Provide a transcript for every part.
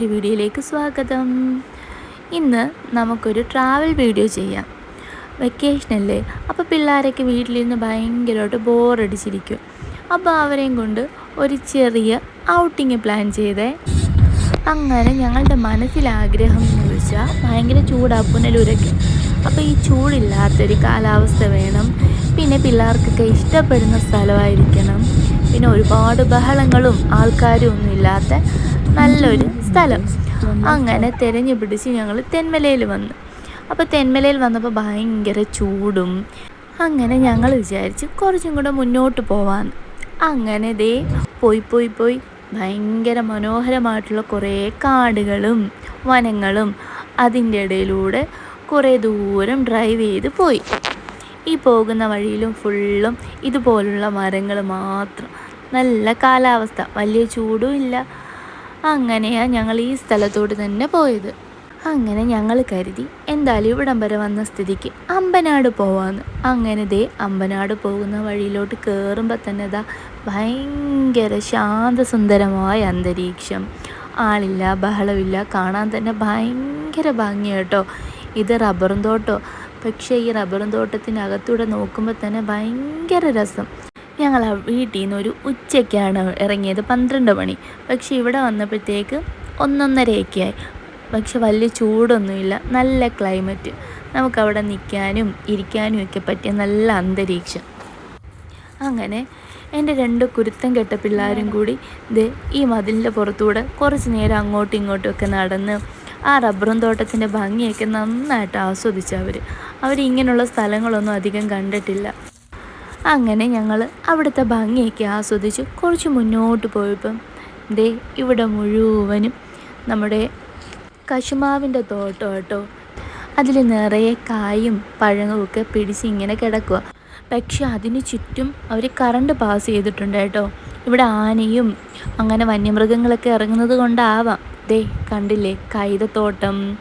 പുതിയൊരു വീഡിയോയിലേക്ക് സ്വാഗതം. ഇന്ന് നമുക്കൊരു ട്രാവൽ വീഡിയോ ചെയ്യാം. വെക്കേഷൻ അല്ലേ? അപ്പോൾ പിള്ളേരൊക്കെ വീട്ടിലിരുന്ന് ഭയങ്കരമായിട്ട് ബോറടിച്ചിരിക്കും അപ്പോൾ അവരെയും കൊണ്ട് ഒരു ചെറിയ ഔട്ടിങ് പ്ലാൻ ചെയ്തേ. അങ്ങനെ ഞങ്ങളുടെ മനസ്സിലാഗ്രഹം എന്ന് വെച്ചാൽ ഭയങ്കര ചൂടാ പുനലൂരൊക്കെ അപ്പോൾ ഈ ചൂടില്ലാത്തൊരു കാലാവസ്ഥ വേണം. പിന്നെ പിള്ളേർക്കൊക്കെ ഇഷ്ടപ്പെടുന്ന സ്ഥലമായിരിക്കണം. പിന്നെ ഒരുപാട് ബഹളങ്ങളും ആൾക്കാരും ഒന്നും ഇല്ലാത്ത നല്ലൊരു സ്ഥലം. അങ്ങനെ തിരഞ്ഞു പിടിച്ച് ഞങ്ങൾ തെന്മലയിൽ വന്നു. അപ്പോൾ തെന്മലയിൽ വന്നപ്പോൾ ഭയങ്കര ചൂടും. അങ്ങനെ ഞങ്ങൾ വിചാരിച്ച് കുറച്ചും കൂടെ മുന്നോട്ട് പോവാന്ന്. അങ്ങനെ ദേ പോയി പോയി പോയി ഭയങ്കര മനോഹരമായിട്ടുള്ള കുറേ കാടുകളും വനങ്ങളും അതിന്റെ ഇടയിലൂടെ കുറേ ദൂരം ഡ്രൈവ് ചെയ്ത് പോയി. ഈ പോകുന്ന വഴിയിലും ഫുള്ളും ഇതുപോലുള്ള മരങ്ങൾ മാത്രം. നല്ല കാലാവസ്ഥ. വലിയ ചൂടും ഇല്ല. അങ്ങനെയാണ് ഞങ്ങൾ ഈ സ്ഥലത്തോട്ട് തന്നെ പോയത്. അങ്ങനെ ഞങ്ങൾ കരുതി എന്തായാലും ഇവിടം വരെ വന്ന സ്ഥിതിക്ക് അമ്പനാട് പോവാന്ന്. അങ്ങനെ ദേ അമ്പനാട് പോകുന്ന വഴിയിലോട്ട് കയറുമ്പോൾ തന്നെ ഇതാ ഭയങ്കര ശാന്തസുന്ദരമായ അന്തരീക്ഷം. ആളില്ല ബഹളമില്ല കാണാൻ തന്നെ ഭയങ്കര ഭംഗി കേട്ടോ. ഇത് റബ്ബറും തോട്ടോ. പക്ഷേ ഈ റബ്ബറും തോട്ടത്തിനകത്തൂടെ നോക്കുമ്പോൾ തന്നെ ഭയങ്കര രസം. ഞങ്ങൾ വീട്ടിൽ നിന്ന് ഒരു ഉച്ചയ്ക്കാണ് ഇറങ്ങിയത് പന്ത്രണ്ട് മണി. പക്ഷേ ഇവിടെ വന്നപ്പോഴത്തേക്ക് ഒന്നൊന്നരയൊക്കെയായി. പക്ഷെ വലിയ ചൂടൊന്നുമില്ല നല്ല ക്ലൈമറ്റ്. നമുക്കവിടെ നിൽക്കാനും ഇരിക്കാനും ഒക്കെ പറ്റിയ നല്ല അന്തരീക്ഷം. അങ്ങനെ എന്റെ രണ്ട് കുരുത്തം കെട്ട പിള്ളേരും കൂടി ഇത് ഈ മതിലിന്റെ പുറത്തൂടെ കുറച്ച് നേരം അങ്ങോട്ടും ഇങ്ങോട്ടും ഒക്കെ നടന്ന് ആ റബ്ബറും തോട്ടത്തിന്റെ ഭംഗിയൊക്കെ നന്നായിട്ട് ആസ്വദിച്ചു അവർ അവരിങ്ങനെയുള്ള സ്ഥലങ്ങളൊന്നും അധികം കണ്ടിട്ടില്ല. അങ്ങനെ ഞങ്ങൾ അവിടുത്തെ ഭംഗിയൊക്കെ ആസ്വദിച്ച് കുറച്ച് മുന്നോട്ട് പോയപ്പം ദേ ഇവിടെ മുഴുവനും നമ്മുടെ കശുമാവിന്റെ തോട്ടം കേട്ടോ. അതിൽ നിറയെ കായും പഴങ്ങളും ഒക്കെ പിടിച്ച് ഇങ്ങനെ കിടക്കുക. പക്ഷെ അതിന് ചുറ്റും അവർ കറണ്ട് പാസ് ചെയ്തിട്ടുണ്ട് കേട്ടോ. ഇവിടെ ആനയും അങ്ങനെ വന്യമൃഗങ്ങളൊക്കെ ഇറങ്ങുന്നത് കൊണ്ടാവാം. ദേ കണ്ടില്ലേ കൈതത്തോട്ടം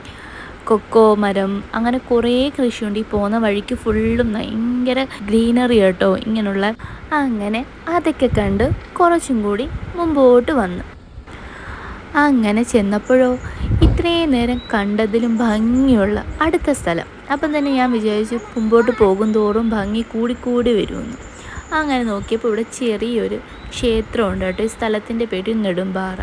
കൊക്കോ മരം അങ്ങനെ കുറേ കൃഷിയുണ്ട്. ഈ പോകുന്ന വഴിക്ക് ഫുള്ളും ഭയങ്കര ഗ്രീനറി കേട്ടോ ഇങ്ങനെയുള്ള അങ്ങനെ അതൊക്കെ കണ്ട് കുറച്ചും കൂടി മുമ്പോട്ട് വന്നു. അങ്ങനെ ചെന്നപ്പോഴോ ഇത്രയും നേരം കണ്ടതിലും ഭംഗിയുള്ള അടുത്ത സ്ഥലം. അപ്പം തന്നെ ഞാൻ വിചാരിച്ചു മുമ്പോട്ട് പോകും തോറും ഭംഗി കൂടിക്കൂടി വരുമെന്ന്. അങ്ങനെ നോക്കിയപ്പോൾ ഇവിടെ ചെറിയൊരു ക്ഷേത്രമുണ്ട് കേട്ടോ. ഈ സ്ഥലത്തിന്റെ പേര് നെടുമ്പാറ.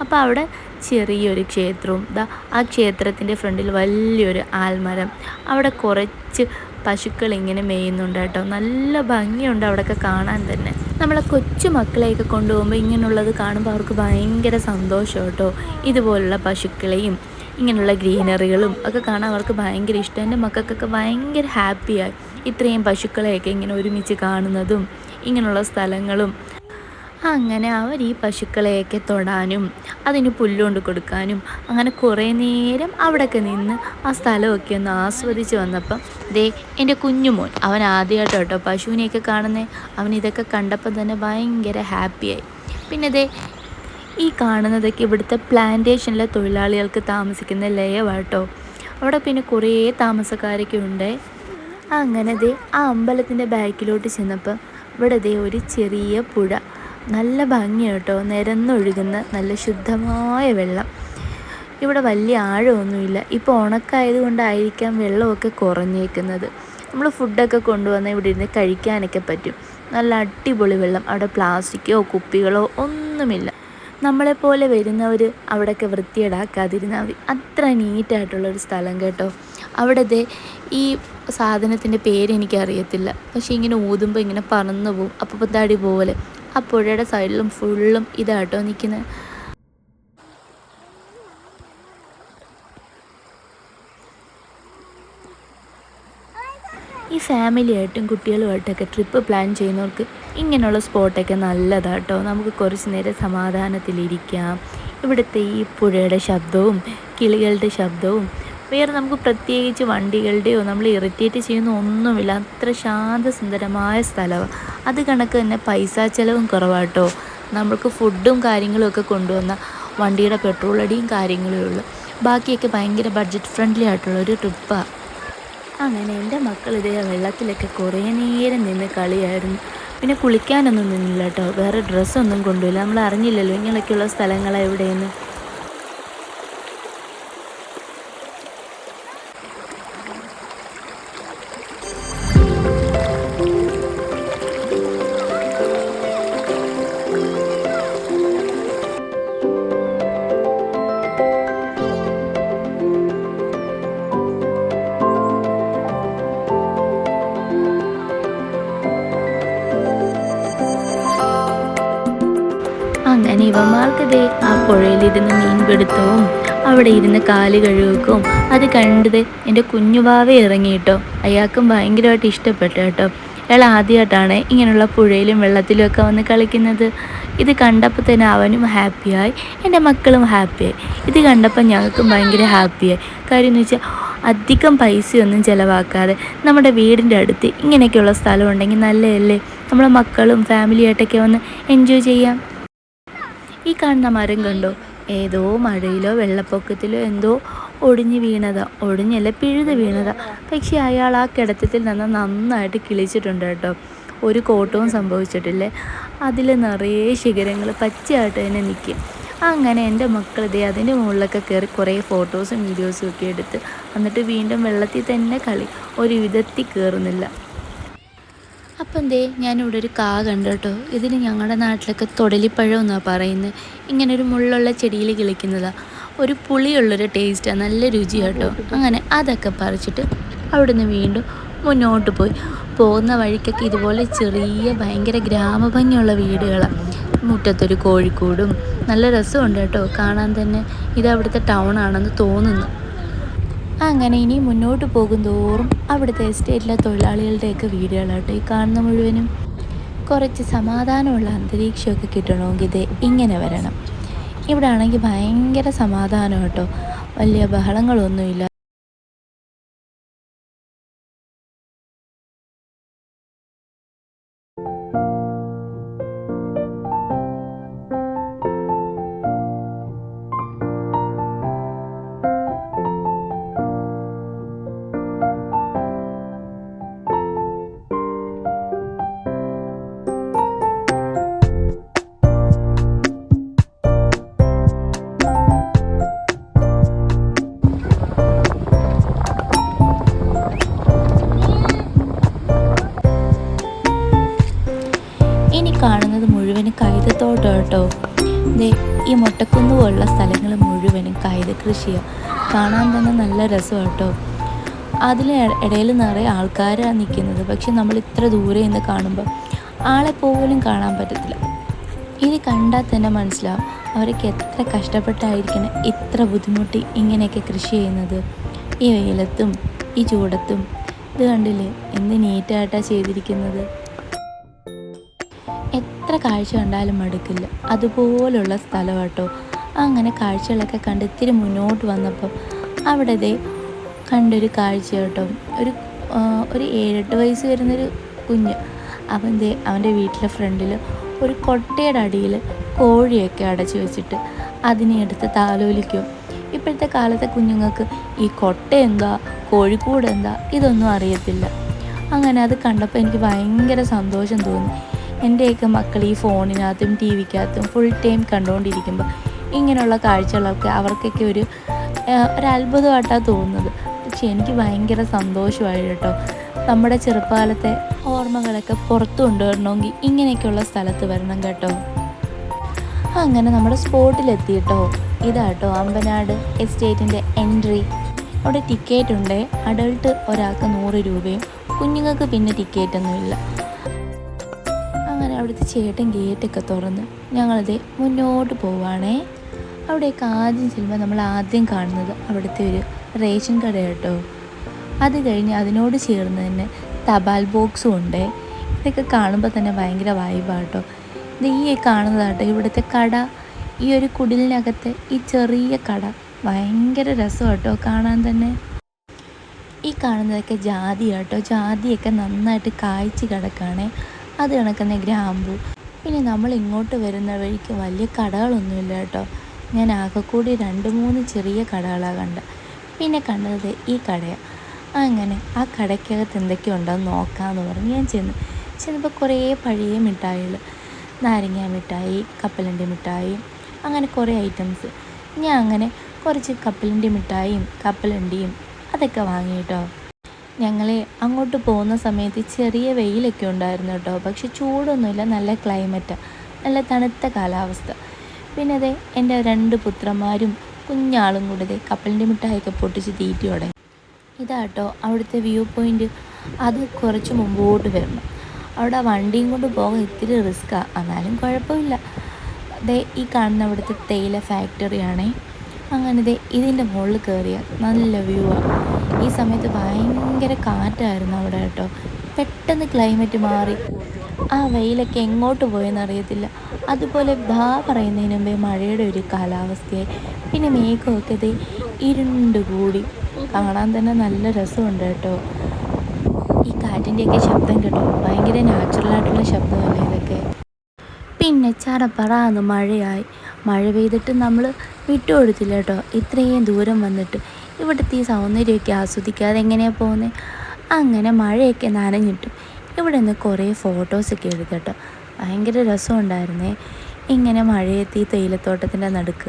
അപ്പോൾ അവിടെ ചെറിയൊരു ക്ഷേത്രവും. ദാ ആ ക്ഷേത്രത്തിന്റെ ഫ്രണ്ടിൽ വലിയൊരു ആൽമരം. അവിടെ കുറച്ച് പശുക്കൾ ഇങ്ങനെ മേയുന്നുണ്ട് കേട്ടോ. നല്ല ഭംഗിയുണ്ട് അവിടെയൊക്കെ കാണാൻ തന്നെ. നമ്മളെ കൊച്ചു മക്കളെയൊക്കെ കൊണ്ടുപോകുമ്പോൾ ഇങ്ങനെയുള്ളത് കാണുമ്പോൾ അവർക്ക് ഭയങ്കര സന്തോഷം കേട്ടോ. ഇതുപോലുള്ള പശുക്കളെയും ഇങ്ങനെയുള്ള ഗ്രീനറികളും ഒക്കെ കാണാൻ അവർക്ക് ഭയങ്കര ഇഷ്ടം. എന്റെ മക്കൾക്കൊക്കെ ഭയങ്കര ഹാപ്പിയായി. ഇത്രയും പശുക്കളെയൊക്കെ ഇങ്ങനെ ഒരുമിച്ച് കാണുന്നതും ഇങ്ങനെയുള്ള സ്ഥലങ്ങളും അങ്ങനെ അവർ ഈ പശുക്കളെയൊക്കെ തൊടാനും അതിന് പുല്ലുകൊണ്ട് കൊടുക്കാനും അങ്ങനെ കുറേ നേരം അവിടെയൊക്കെ നിന്ന് ആ സ്ഥലമൊക്കെ ഒന്ന് ആസ്വദിച്ച് വന്നപ്പം ദേ എന്റെ കുഞ്ഞുമോൻ അവൻ ആദ്യമായിട്ട് കേട്ടോ പശുവിനെയൊക്കെ കാണുന്നേ. അവൻ ഇതൊക്കെ കണ്ടപ്പോൾ തന്നെ ഭയങ്കര ഹാപ്പിയായി. പിന്നെ ദേ ഈ കാണുന്നതൊക്കെ ഇവിടുത്തെ പ്ലാന്റേഷനിലെ തൊഴിലാളികൾക്ക് താമസിക്കുന്ന ലയവാട്ടോ. അവിടെ പിന്നെ കുറേ താമസക്കാരൊക്കെ ഉണ്ട്. അങ്ങനെ ദേ ആ അമ്പലത്തിന്റെ ബാക്കിലോട്ട് ചെന്നപ്പോൾ ഇവിടെ ദേ ഒരു ചെറിയ പുഴ. നല്ല ഭംഗിയാണ് കേട്ടോ. നിരന്നൊഴുകുന്ന നല്ല ശുദ്ധമായ വെള്ളം. ഇവിടെ വലിയ ആഴമൊന്നുമില്ല. ഇപ്പോൾ ഉണക്കായത് കൊണ്ടായിരിക്കാം വെള്ളമൊക്കെ കുറഞ്ഞേക്കുന്നത്. നമ്മൾ ഫുഡൊക്കെ കൊണ്ടുവന്നാൽ ഇവിടെ ഇരുന്ന് കഴിക്കാനൊക്കെ പറ്റും. നല്ല അടിപൊളി വെള്ളം. അവിടെ പ്ലാസ്റ്റിക്കോ കുപ്പികളോ ഒന്നുമില്ല. നമ്മളെപ്പോലെ വരുന്നവർ അവിടെയൊക്കെ വൃത്തിയേടാക്കാതിരുന്നാൽ മതി. അത്ര നീറ്റായിട്ടുള്ളൊരു സ്ഥലം കേട്ടോ. അവിടത്തെ ഈ സാധനത്തിന്റെ പേരെനിക്കറിയത്തില്ല പക്ഷേ ഇങ്ങനെ ഊതുമ്പോൾ ഇങ്ങനെ പറന്നു പോവും. അപ്പത്താടി പോലെ. ആ പുഴയുടെ സൈഡിലും ഫുള്ളും ഇതാട്ടോ നിൽക്കുന്നത് ഈ ഫാമിലിയായിട്ടും കുട്ടികളുമായിട്ടൊക്കെ ട്രിപ്പ് പ്ലാൻ ചെയ്യുന്നവർക്ക് ഇങ്ങനെയുള്ള സ്പോട്ടൊക്കെ നല്ലതാട്ടോ. നമുക്ക് കുറച്ച് നേരം സമാധാനത്തിലിരിക്കാം. ഇവിടുത്തെ ഈ പുഴയുടെ ശബ്ദവും കിളികളുടെ ശബ്ദവും വേറെ നമുക്ക് പ്രത്യേകിച്ച് വണ്ടികളുടെയോ നമ്മൾ ഇറിറ്റേറ്റ് ചെയ്യുന്ന ഒന്നുമില്ല. അത്ര ശാന്തസുന്ദരമായ സ്ഥലമാണ് അത് കണക്ക് തന്നെ പൈസ ചിലവും കുറവാട്ടോ. നമുക്ക് ഫുഡും കാര്യങ്ങളും ഒക്കെ കൊണ്ടുവന്ന വണ്ടിയുടെ പെട്രോൾ അടിയും കാര്യങ്ങളേ ഉള്ളു. ബാക്കിയൊക്കെ ഭയങ്കര ബഡ്ജറ്റ് ഫ്രണ്ട്ലി ആയിട്ടുള്ള ഒരു ട്രിപ്പാണ് അങ്ങനെ എന്റെ മക്കൾ ഇതേ വെള്ളത്തിലൊക്കെ കുറേ നേരം നിന്ന് കളിയായിരുന്നു. പിന്നെ കുളിക്കാനൊന്നും നിന്നില്ല കേട്ടോ വേറെ ഡ്രസ്സൊന്നും കൊണ്ടുപോയില്ല നമ്മൾ അറിഞ്ഞില്ലല്ലോ ഇങ്ങനെയൊക്കെയുള്ള സ്ഥലങ്ങളാണ് എവിടെയെന്ന് ദേ ആ പുഴയിലിരുന്ന് മീൻ പിടുത്തവും അവിടെ ഇരുന്ന് കാൽ കഴുകും അത് കണ്ടത് എന്റെ കുഞ്ഞുവാവ ഇറങ്ങിയിട്ടോ. അയാൾക്കും ഭയങ്കരമായിട്ട് ഇഷ്ടപ്പെട്ടു കേട്ടോ. അയാൾ ആദ്യമായിട്ടാണ് ഇങ്ങനെയുള്ള പുഴയിലും വെള്ളത്തിലും ഒക്കെ വന്ന് കളിക്കുന്നത്. ഇത് കണ്ടപ്പോൾ തന്നെ അവനും ഹാപ്പിയായി എന്റെ മക്കളും ഹാപ്പിയായി. ഇത് കണ്ടപ്പോൾ ഞങ്ങൾക്കും ഭയങ്കര ഹാപ്പിയായി. കാര്യം എന്ന് വെച്ചാൽ അധികം പൈസയൊന്നും ചിലവാക്കാതെ നമ്മുടെ വീടിന്റെ അടുത്ത് ഇങ്ങനെയൊക്കെയുള്ള സ്ഥലം ഉണ്ടെങ്കിൽ നല്ലതല്ലേ? നമ്മളെ മക്കളും ഫാമിലിയായിട്ടൊക്കെ വന്ന് എൻജോയ് ചെയ്യാം. ഈ കാണുന്ന മരം കണ്ടോ? ഏതോ മഴയിലോ വെള്ളപ്പൊക്കത്തിലോ എന്തോ ഒടിഞ്ഞു വീണതാ. ഒടിഞ്ഞല്ല പിഴുത് വീണതാ. പക്ഷേ അയാൾ ആ കിടത്തത്തിൽ നിന്ന് നന്നായിട്ട് കിളിച്ചിട്ടുണ്ട് കേട്ടോ. ഒരു കോട്ടവും സംഭവിച്ചിട്ടില്ലേ? അതിൽ നിറയെ ശിഖരങ്ങൾ പച്ചയായിട്ട് തന്നെ നിൽക്കും അങ്ങനെ എന്റെ മക്കൾ അതിന്റെ മുകളിലൊക്കെ കയറി കുറേ ഫോട്ടോസും വീഡിയോസും ഒക്കെ എടുത്ത് എന്നിട്ട് വീണ്ടും വെള്ളത്തിൽ തന്നെ കളി. ഒരു വിധത്തിൽ കയറുന്നില്ല. അപ്പം എന്തേ ഞാനിവിടെ ഒരു കാ കണ്ടു കേട്ടോ ഇതിന് ഞങ്ങളുടെ നാട്ടിലൊക്കെ തൊടലിപ്പഴം എന്നാണ് പറയുന്നത് ഇങ്ങനെ ഒരു മുള്ളുള്ള ചെടിയിൽ കിളിക്കുന്നതാണ് ഒരു പുളിയുള്ളൊരു ടേസ്റ്റാണ് നല്ല രുചി കേട്ടോ അങ്ങനെ അതൊക്കെ പറിച്ചിട്ട് അവിടുന്ന് വീണ്ടും മുന്നോട്ട് പോയി. പോകുന്ന വഴിക്കൊക്കെ ഇതുപോലെ ചെറിയ ഭയങ്കര ഗ്രാമഭംഗിയുള്ള വീടുകളാണ് മുറ്റത്തൊരു കോഴിക്കൂടും. നല്ല രസമുണ്ട് കേട്ടോ. കാണാൻ തന്നെ ഇത് അവിടുത്തെ ടൗൺ ആണെന്ന് തോന്നുന്നു. അങ്ങനെ ഇനി മുന്നോട്ട് പോകും തോറും അവിടുത്തെ എസ്റ്റേറ്റിലെ തൊഴിലാളികളുടെയൊക്കെ വീടുകളാട്ടോ ഈ കാണുന്ന മുഴുവനും. കുറച്ച് സമാധാനമുള്ള അന്തരീക്ഷമൊക്കെ കിട്ടണമെങ്കിൽ ഇത് ഇങ്ങനെ വരണം. ഇവിടെ ആണെങ്കിൽ ഭയങ്കര സമാധാനം കേട്ടോ. വലിയ ബഹളങ്ങളൊന്നുമില്ല. കാണുന്നത് മുഴുവനും കൈതത്തോട്ടം കേട്ടോ. ഈ മുട്ടക്കുന്ന് പോലുള്ള സ്ഥലങ്ങൾ മുഴുവനും കൈത കൃഷിയാണ് കാണാൻ തന്നെ നല്ല രസം കേട്ടോ. അതിൽ ഇടയിൽ നിറയെ ആൾക്കാരാണ് നിൽക്കുന്നത് പക്ഷെ നമ്മൾ ഇത്ര ദൂരെ നിന്ന് കാണുമ്പോൾ ആളെ പോലും കാണാൻ പറ്റത്തില്ല. ഇത് കണ്ടാൽ തന്നെ മനസ്സിലാവും അവരൊക്കെ എത്ര കഷ്ടപ്പെട്ടായിരിക്കണം ഇത്ര ബുദ്ധിമുട്ടി ഇങ്ങനെയൊക്കെ കൃഷി ചെയ്യുന്നത്. ഈ വെയിലത്തും ഈ ചൂടത്തും. ഇത് കണ്ടില്ലേ എന്ത് നീറ്റായിട്ടാണ് ചെയ്തിരിക്കുന്നത്. എത്ര കാഴ്ച കണ്ടാലും മടുക്കില്ല അതുപോലുള്ള സ്ഥലം കേട്ടോ അങ്ങനെ കാഴ്ചകളൊക്കെ കണ്ട് ഇത്തിരി മുന്നോട്ട് വന്നപ്പോൾ അവിടെ ദേ കണ്ടൊരു കാഴ്ച കേട്ടോ ഒരു ഒരു ഏഴെട്ട് വയസ്സ് വരുന്നൊരു കുഞ്ഞ്. അവൻ ദേ അവന്റെ വീട്ടിലെ ഫ്രണ്ടിൽ ഒരു കൊട്ടയുടെ അടിയിൽ കോഴിയൊക്കെ അടച്ചു വെച്ചിട്ട് അതിനെ എടുത്ത് താലോലിക്കും. ഇപ്പോഴത്തെ കാലത്തെ കുഞ്ഞുങ്ങൾക്ക് ഈ കൊട്ട എന്താ കോഴിക്കൂട് എന്താ ഇതൊന്നും അറിയത്തില്ല. അങ്ങനെ അത് കണ്ടപ്പോൾ എനിക്ക് ഭയങ്കര സന്തോഷം തോന്നി. എന്റെയൊക്കെ മക്കൾ ഈ ഫോണിനകത്തും ടി വിക്കകത്തും ഫുൾ ടൈം കണ്ടുകൊണ്ടിരിക്കുമ്പോൾ ഇങ്ങനെയുള്ള കാഴ്ചകളൊക്കെ അവർക്കൊക്കെ ഒരു ഒരത്ഭുതമായിട്ടാണ് തോന്നുന്നത്. പക്ഷെ എനിക്ക് ഭയങ്കര സന്തോഷമായി കേട്ടോ. നമ്മുടെ ചെറുപ്പകാലത്തെ ഓർമ്മകളൊക്കെ പുറത്തു കൊണ്ടുവരണമെങ്കിൽ ഇങ്ങനെയൊക്കെയുള്ള സ്ഥലത്ത് വരണം കേട്ടോ. അങ്ങനെ നമ്മുടെ സ്പോട്ടിലെത്തി കേട്ടോ. ഇതാട്ടോ അമ്പനാട് എസ്റ്റേറ്റിന്റെ എൻട്രി. അവിടെ ടിക്കറ്റ് ഉണ്ട്. അഡൾട്ട് ഒരാൾക്ക് നൂറ് രൂപയും കുഞ്ഞുങ്ങൾക്ക് പിന്നെ ടിക്കറ്റ് ഒന്നുമില്ല അങ്ങനെ അവിടുത്തെ ചേട്ടൻ ഗേറ്റൊക്കെ തുറന്ന് ഞങ്ങളത് മുന്നോട്ട് പോവാണേ അവിടെയൊക്കെ ആദ്യം ചെല്ലുമ്പോൾ നമ്മൾ ആദ്യം കാണുന്നത് അവിടുത്തെ ഒരു റേഷൻ കട കേട്ടോ. അത് കഴിഞ്ഞ് അതിനോട് ചേർന്ന് തന്നെ തപാൽ ബോക്സും ഉണ്ട്. ഇതൊക്കെ കാണുമ്പോൾ തന്നെ ഭയങ്കര വൈബാട്ടോ ഇത് ഈ കാണുന്നതാട്ടോ ഇവിടുത്തെ കട. ഈ ഒരു കുടിലിനകത്ത് ഈ ചെറിയ കട. ഭയങ്കര രസമാട്ടോ കാണാൻ തന്നെ. ഈ കാണുന്നതൊക്കെ ജാതി കേട്ടോ. ജാതിയൊക്കെ നന്നായിട്ട് കായ്ച്ച് കിടക്കുകയാണേ. അത് കണക്കുന്ന ഗ്രാമ്പു. പിന്നെ നമ്മൾ ഇങ്ങോട്ട് വരുന്ന വഴിക്ക് വലിയ കടകളൊന്നുമില്ല കേട്ടോ. ഞാൻ ആകെ കൂടി രണ്ട് മൂന്ന് ചെറിയ കടകളാണ് കണ്ടത് പിന്നെ കണ്ടത് ഈ കടയാണ് അങ്ങനെ ആ കടയ്ക്കകത്ത് എന്തൊക്കെ ഉണ്ടെന്ന് നോക്കാമെന്ന് പറഞ്ഞ് ഞാൻ ചെന്ന്. ചെന്നപ്പോൾ കുറേ പഴയ മിഠായികൾ. നാരങ്ങ മിഠായി കപ്പലണ്ടി മിഠായി അങ്ങനെ കുറേ ഐറ്റംസ് ഞാൻ അങ്ങനെ കുറച്ച് കപ്പലണ്ടി മിഠായിയും കപ്പലണ്ടിയും അതൊക്കെ വാങ്ങി കേട്ടോ ഞങ്ങൾ അങ്ങോട്ട് പോകുന്ന സമയത്ത് ചെറിയ വെയിലൊക്കെ ഉണ്ടായിരുന്നു കേട്ടോ. പക്ഷെ ചൂടൊന്നുമില്ല നല്ല ക്ലൈമറ്റാണ് നല്ല തണുത്ത കാലാവസ്ഥ. പിന്നെ അതെ എന്റെ രണ്ട് പുത്രന്മാരും കുഞ്ഞാളും കൂടെ ഇതേ കപ്പലിന്റെ മിഠായിയൊക്കെ പൊട്ടിച്ച് തീറ്റി തുടങ്ങി. ഇതാട്ടോ അവിടുത്തെ വ്യൂ പോയിന്റ് അത് കുറച്ച് മുമ്പോട്ട് വരണം. അവിടെ വണ്ടിയും കൊണ്ട് പോകാൻ ഇത്തിരി റിസ്ക്കാണ് എന്നാലും കുഴപ്പമില്ല. ദേ ഈ കാണുന്ന അവിടുത്തെ തേയില ഫാക്ടറിയാണേ അങ്ങനെ ദേ ഇതിന്റെ മുകളിൽ കയറിയ നല്ല വ്യൂ ആണ് ഈ സമയത്ത് ഭയങ്കര കാറ്റായിരുന്നു അവിടെ കേട്ടോ. പെട്ടെന്ന് ക്ലൈമറ്റ് മാറി. ആ വെയിലൊക്കെ എങ്ങോട്ട് പോയെന്ന് അറിയത്തില്ല. അതുപോലെ ധാ പറയുന്നതിന് മുമ്പേ മഴയുടെ ഒരു കാലാവസ്ഥയായി. പിന്നെ മേഘമൊക്കെ ഇരുണ്ട് കൂടി. കാണാൻ തന്നെ നല്ല രസമുണ്ട് കേട്ടോ. ഈ കാറ്റിന്റെയൊക്കെ ശബ്ദം കേട്ടോ. ഭയങ്കര നാച്ചുറലായിട്ടുള്ള ശബ്ദമല്ലേ ഇതൊക്കെ. പിന്നെ ചടപ്പറ അന്ന് മഴയായി. മഴ പെയ്തിട്ട് നമ്മൾ വിട്ടുകൊടുത്തില്ല കേട്ടോ. ഇത്രയും ദൂരം വന്നിട്ട്. ഇവിടുത്തെ ഈ സൗന്ദര്യമൊക്കെ ആസ്വദിക്കാതെ എങ്ങനെയാണ് പോകുന്നത് അങ്ങനെ മഴയൊക്കെ നനഞ്ഞിട്ടും ഇവിടെ നിന്ന് കുറേ ഫോട്ടോസൊക്കെ എടുത്തു ഭയങ്കര രസമുണ്ടായിരുന്നേ. ഇങ്ങനെ മഴയെത്തി തേയിലത്തോട്ടത്തിന്റെ നടുക്ക്.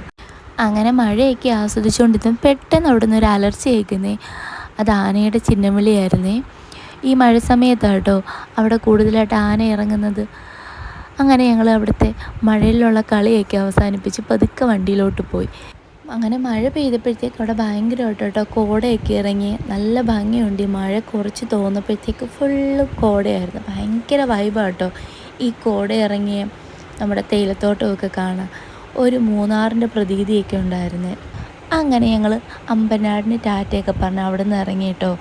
അങ്ങനെ മഴയൊക്കെ ആസ്വദിച്ചുകൊണ്ടിരുന്നു പെട്ടെന്ന് അവിടെ നിന്ന് ഒരു അലർച്ച കേൾക്കുന്നേ അത് ആനയുടെ ചിഹ്നവിളിയായിരുന്നേ ഈ മഴ സമയത്താട്ടോ അവിടെ കൂടുതലായിട്ട് ആന ഇറങ്ങുന്നത്. അങ്ങനെ ഞങ്ങൾ അവിടുത്തെ മഴയിലുള്ള കളിയൊക്കെ അവസാനിപ്പിച്ച് പതുക്കെ വണ്ടിയിലോട്ട് പോയി. അങ്ങനെ മഴ പെയ്തപ്പോഴത്തേക്ക് അവിടെ ഭയങ്കരമായിട്ട് കേട്ടോ കോടയൊക്കെ ഇറങ്ങി. നല്ല ഭംഗിയുണ്ട്. ഈ മഴ കുറച്ച് തോന്നപ്പോഴത്തേക്ക് ഫുള്ള് കോടയായിരുന്നു. ഭയങ്കര വൈബാണ് കേട്ടോ ഈ കോട ഇറങ്ങിയ നമ്മുടെ തേയിലത്തോട്ടമൊക്കെ കാണാം ഒരു മൂന്നാറിന്റെ പ്രതീതിയൊക്കെ ഉണ്ടായിരുന്നു. അങ്ങനെ ഞങ്ങൾ അമ്പനാടിന് ടാറ്റയൊക്കെ പറഞ്ഞ് അവിടെ നിന്ന് ഇറങ്ങി കേട്ടോ.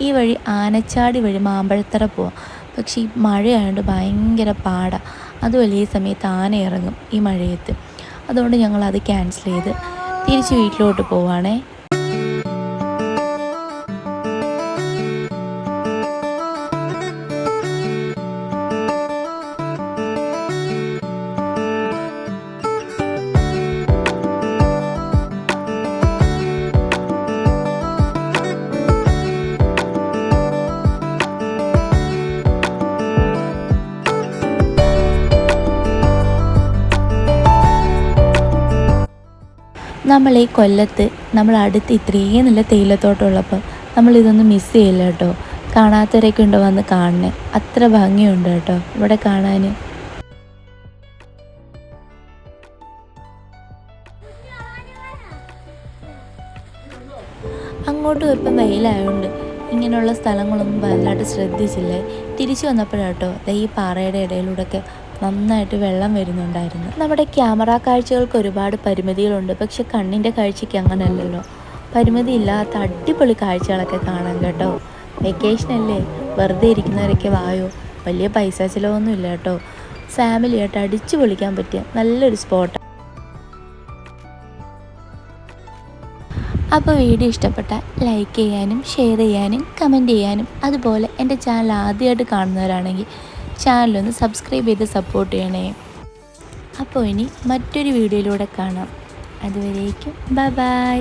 ഈ വഴി ആനച്ചാടി വഴി മാമ്പഴത്തറ പോവാം. പക്ഷേ ഈ മഴയായതുകൊണ്ട് ഭയങ്കര പാടാണ് അതുപോലെ ഈ സമയത്ത് ആന ഇറങ്ങും ഈ മഴയത്ത്. അതുകൊണ്ട് ഞങ്ങൾ അത് ക്യാൻസൽ ചെയ്ത് തിരിച്ച് വീട്ടിലോട്ട് പോവാണേ. നമ്മൾ ഈ കൊല്ലത്ത് നമ്മൾ അടുത്ത് ഇത്രയും നല്ല തേയിലത്തോട്ടമുള്ളപ്പോൾ നമ്മൾ ഇതൊന്നും മിസ് ചെയ്യില്ല കേട്ടോ. കാണാത്തവരൊക്കെ ഉണ്ട് വന്ന് കാണണേ. അത്ര ഭംഗിയുണ്ട് കേട്ടോ ഇവിടെ കാണാൻ അങ്ങോട്ട് ഇപ്പം വെയിലായതുകൊണ്ട് ഇങ്ങനെയുള്ള സ്ഥലങ്ങളൊന്നും വല്ലാണ്ട് ശ്രദ്ധിച്ചില്ലേ. തിരിച്ചു വന്നപ്പോഴാട്ടോ ഈ പാറയുടെ ഇടയിലൂടെയൊക്കെ നന്നായിട്ട് വെള്ളം വരുന്നുണ്ടായിരുന്നു. നമ്മുടെ ക്യാമറ കാഴ്ചകൾക്ക് ഒരുപാട് പരിമിതികളുണ്ട്. പക്ഷെ കണ്ണിന്റെ കാഴ്ചയ്ക്ക് അങ്ങനെയല്ലല്ലോ പരിമിതി ഇല്ലാത്ത അടിപൊളി കാഴ്ചകളൊക്കെ കാണാം കേട്ടോ. വെക്കേഷൻ അല്ലേ? വെറുതെ ഇരിക്കുന്നവരൊക്കെ വായോ? വലിയ പൈസ ചിലവൊന്നും ഇല്ല കേട്ടോ. ഫാമിലിയായിട്ട് അടിച്ചു പൊളിക്കാൻ പറ്റിയ നല്ലൊരു സ്പോട്ടാണ് അപ്പോൾ വീഡിയോ ഇഷ്ടപ്പെട്ട ലൈക്ക് ചെയ്യാനും ഷെയർ ചെയ്യാനും കമന്റ് ചെയ്യാനും അതുപോലെ എന്റെ ചാനൽ ആദ്യമായിട്ട് കാണുന്നവരാണെങ്കിൽ ചാനലൊന്ന് സബ്സ്ക്രൈബ് ചെയ്ത് സപ്പോർട്ട് ചെയ്യണേ. അപ്പോൾ ഇനി മറ്റൊരു വീഡിയോയിലൂടെ കാണാം. അതുവരേക്കും ബൈ ബൈ